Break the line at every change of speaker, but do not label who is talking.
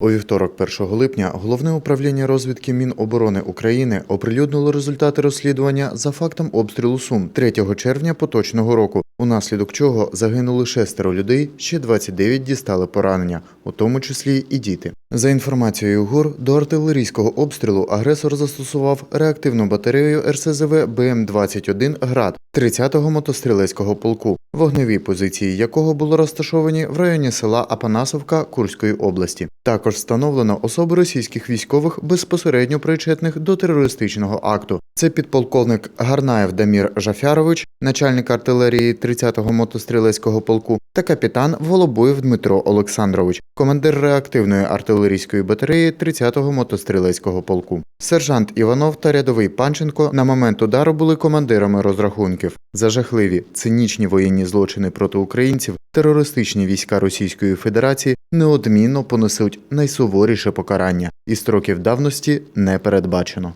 У вівторок, 1 липня, головне управління розвідки Міноборони України оприлюднило результати розслідування за фактом обстрілу Сум 3 червня поточного року, унаслідок чого загинули шестеро людей, ще 29 дістали поранення, у тому числі і діти. За інформацією ГУР, до артилерійського обстрілу агресор застосував реактивну батарею РСЗВ БМ-21 «Град» 30-го мотострілецького полку, вогневі позиції якого були розташовані в районі села Апанасовка Курської області. Також встановлено особи російських військових безпосередньо причетних до терористичного акту. Це підполковник Гарнаєв Дамір Жафярович, начальник артилерії 30-го мотострілецького полку, та капітан Волобуєв Дмитро Олександрович, командир реактивної артилерійської батареї 30-го мотострілецького полку. Сержант Іванов та рядовий Панченко на момент удару були командирами розрахунків. За жахливі цинічні воєнні злочини проти українців терористичні війська Російської Федерації неодмінно понесуть найсуворіше покарання, і строків давності не передбачено.